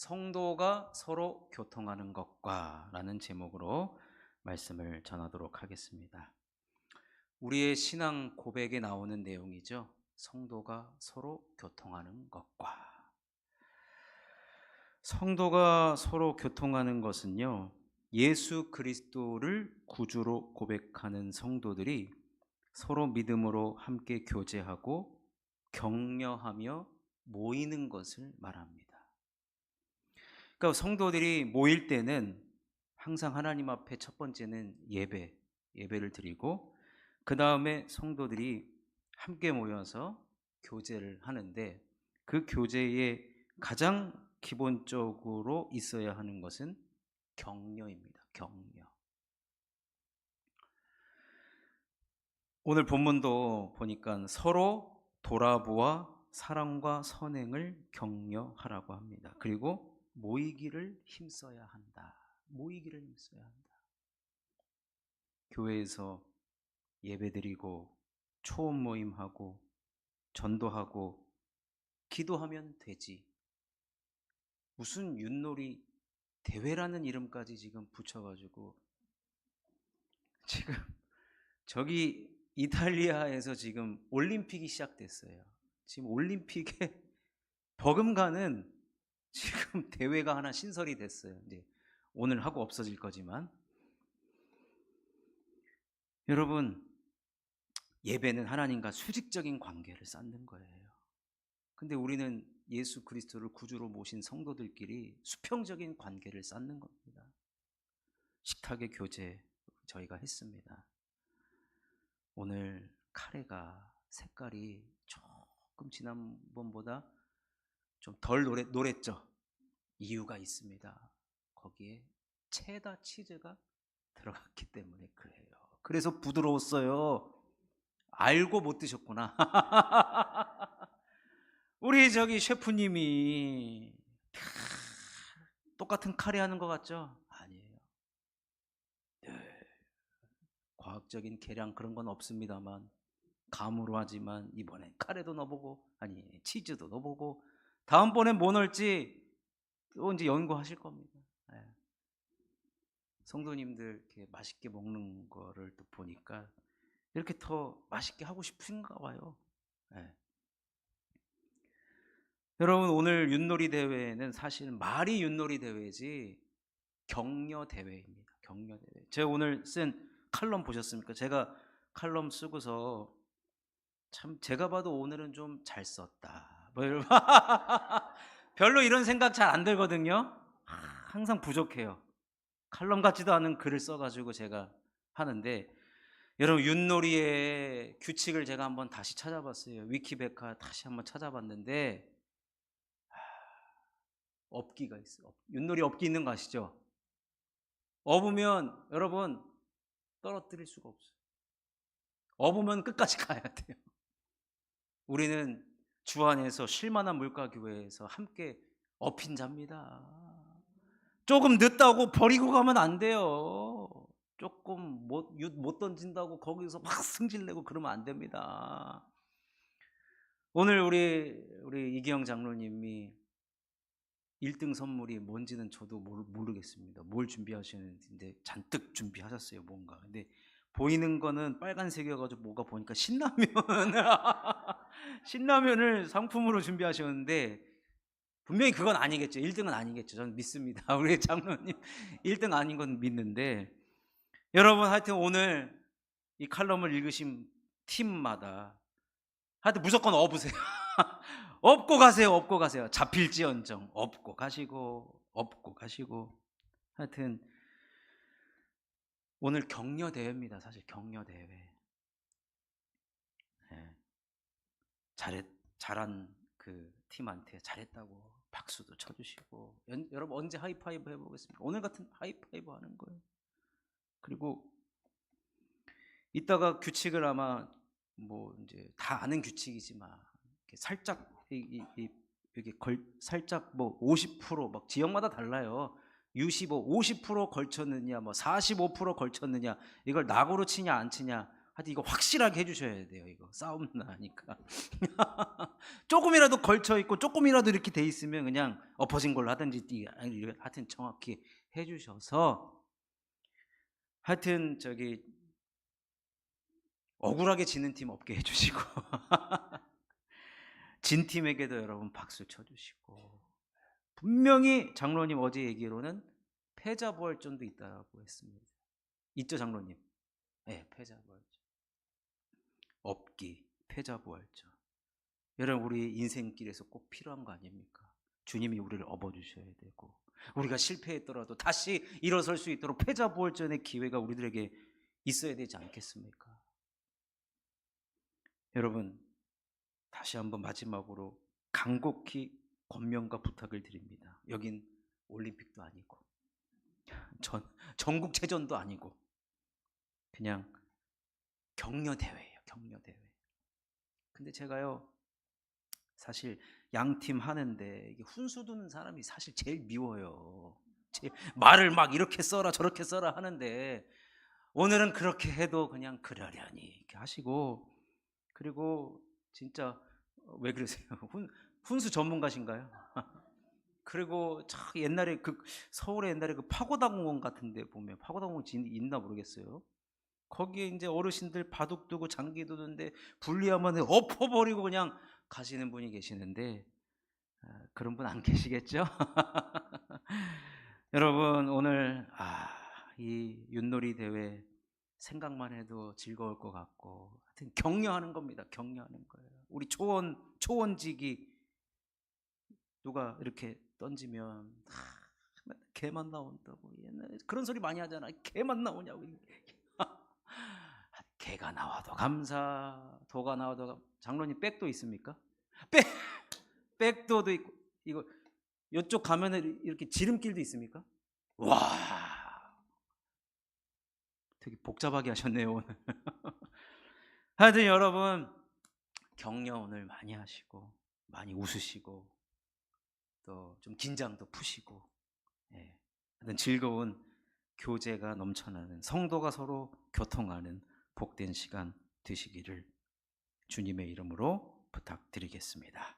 성도가 서로 교통하는 것과 라는 제목으로 말씀을 전하도록 하겠습니다. 우리의 신앙 고백에 나오는 내용이죠. 성도가 서로 교통하는 것과 성도가 서로 교통하는 것은요. 예수 그리스도를 구주로 고백하는 성도들이 서로 믿음으로 함께 교제하고 격려하며 모이는 것을 말합니다. 그러니까 성도들이 모일 때는 항상 하나님 앞에 첫 번째는 예배, 예배를 드리고 그 다음에 성도들이 함께 모여서 교제를 하는데 그 교제에 가장 기본적으로 있어야 하는 것은 격려입니다. 격려. 오늘 본문도 보니까 서로 돌아보아 사랑과 선행을 격려하라고 합니다. 그리고 모이기를 힘써야 한다. 모이기를 힘써야 한다. 교회에서 예배드리고 초원 모임하고 전도하고 기도하면 되지. 무슨 윷놀이 대회라는 이름까지 지금 붙여가지고 지금 저기 이탈리아에서 지금 올림픽이 시작됐어요. 지금 올림픽에 버금가는 지금 대회가 하나 신설이 됐어요. 이제 오늘 하고 없어질 거지만 여러분 예배는 하나님과 수직적인 관계를 쌓는 거예요. 근데 우리는 예수 그리스도를 구주로 모신 성도들끼리 수평적인 관계를 쌓는 겁니다. 식탁의 교제 저희가 했습니다. 오늘 카레가 색깔이 조금 지난번보다 좀 덜 노랬, 노랬죠. 이유가 있습니다. 거기에 체다 치즈가 들어갔기 때문에 그래요. 그래서 부드러웠어요. 알고 못 드셨구나. 우리 저기 셰프님이 캬, 똑같은 카레 하는 것 같죠? 아니에요. 네. 과학적인 계량 그런 건 없습니다만 감으로 하지만 이번엔 카레도 넣어보고 아니 치즈도 넣어보고 다음번엔 뭐 넣을지 또 이제 연구하실 겁니다. 예. 성도님들 이렇게 맛있게 먹는 거를 또 보니까 이렇게 더 맛있게 하고 싶은가 봐요. 예. 여러분 오늘 윷놀이 대회는 사실 말이 윷놀이 대회지 격려 대회입니다. 격려 대회. 제가 오늘 쓴 칼럼 보셨습니까? 제가 칼럼 쓰고서 참 제가 봐도 오늘은 좀 잘 썼다. 뭐 별로 이런 생각 잘 안 들거든요. 아, 항상 부족해요. 칼럼 같지도 않은 글을 써가지고 제가 하는데 여러분 윷놀이의 규칙을 제가 한번 다시 찾아봤어요. 위키백과 다시 한번 찾아봤는데 하, 업기가 있어요. 업- 윷놀이 업기 있는 거 아시죠? 업으면 여러분 떨어뜨릴 수가 없어요. 업으면 끝까지 가야 돼요. 우리는 주 안에서 쉴만한 물가 교회에서 함께 업힌 자입니다. 조금 늦다고 버리고 가면 안 돼요. 조금 못, 윷못 던진다고 거기서 막 승질내고 그러면 안 됩니다. 오늘 우리 우리 이기영 장로님이 1등 선물이 뭔지는 저도 모르, 모르겠습니다. 뭘 준비하시는데 잔뜩 준비하셨어요, 뭔가. 근데 보이는 거는 빨간색이어가지고 뭐가 보니까 신라면 신라면을 상품으로 준비하셨는데 분명히 그건 아니겠죠. 1등은 아니겠죠. 저는 믿습니다. 우리 장로님 1등 아닌 건 믿는데 여러분 하여튼 오늘 이 칼럼을 읽으신 팀마다 하여튼 무조건 업으세요. 업고 가세요. 업고 가세요. 잡힐지언정 업고 가시고 업고 가시고 하여튼 오늘 격려 대회입니다. 사실 격려 대회. 예. 잘했 잘한 그 팀한테 잘했다고 박수도 쳐주시고 연- 여러분 언제 하이파이브 해보겠습니까? 오늘 같은 하이파이브 하는 거예요. 그리고 이따가 규칙을 아마 뭐 이제 다 아는 규칙이지만 살짝 이, 이, 이 이렇게 걸 살짝 뭐 50%막 지역마다 달라요. U15 50% 걸쳤느냐 뭐 45% 걸쳤느냐 이걸 낙으로 치냐 안 치냐 하여튼 이거 확실하게 해주셔야 돼요. 이거. 싸움 나니까. 조금이라도 걸쳐 있고 조금이라도 이렇게 돼 있으면 그냥 엎어진 걸로 하든지 하여튼 정확히 해주셔서. 하여튼 저기 억울하게 지는 팀 없게 해주시고. 진 팀에게도 여러분 박수 쳐주시고 분명히 장로님 어제 얘기로는 패자부활전도 있다고 했습니다. 있죠 장로님? 네, 패자부활전. 없기, 패자부활전. 여러분 우리 인생길에서 꼭 필요한 거 아닙니까? 주님이 우리를 업어주셔야 되고 우리가 실패했더라도 다시 일어설 수 있도록 패자부활전의 기회가 우리들에게 있어야 되지 않겠습니까? 여러분 다시 한번 마지막으로 간곡히 권면과 부탁을 드립니다. 여긴 올림픽도 아니고 전 전국체전도 아니고 그냥 격려 대회예요. 격려 대회. 근데 제가요 사실 양팀 하는데 이게 훈수 두는 사람이 사실 제일 미워요. 제 말을 막 이렇게 써라 저렇게 써라 하는데 오늘은 그렇게 해도 그냥 그러려니 이렇게 하시고 그리고 진짜 어, 왜 그러세요? 훈, 훈수 전문가신가요? 그리고 참 옛날에 그 서울에 옛날에 그 파고다 공원 같은데 보면 파고다 공원 진- 있나 모르겠어요. 거기에 이제 어르신들 바둑 두고 장기 두는데 분리하면 엎어버리고 그냥 가시는 분이 계시는데 아, 그런 분 안 계시겠죠? 여러분 오늘 아, 이 윷놀이 대회 생각만 해도 즐거울 것 같고 하여튼 격려하는 겁니다. 격려하는 거예요. 우리 초원 초원지기 누가 이렇게 던지면 아, 개만 나온다고 옛날에 그런 소리 많이 하잖아. 개만 나오냐고. 개가 나와도 감사, 도가 나와도 감. 장로님 백도 있습니까? 백 백도도 있고 이거 이쪽 가면은 이렇게 지름길도 있습니까? 와, 되게 복잡하게 하셨네요 오늘. 하여튼 여러분 격려 오늘 많이 하시고 많이 웃으시고 또 좀 긴장도 푸시고 예. 하여튼 즐거운 교제가 넘쳐나는 성도가 서로 교통하는 복된 시간 되시기를 주님의 이름으로 부탁드리겠습니다.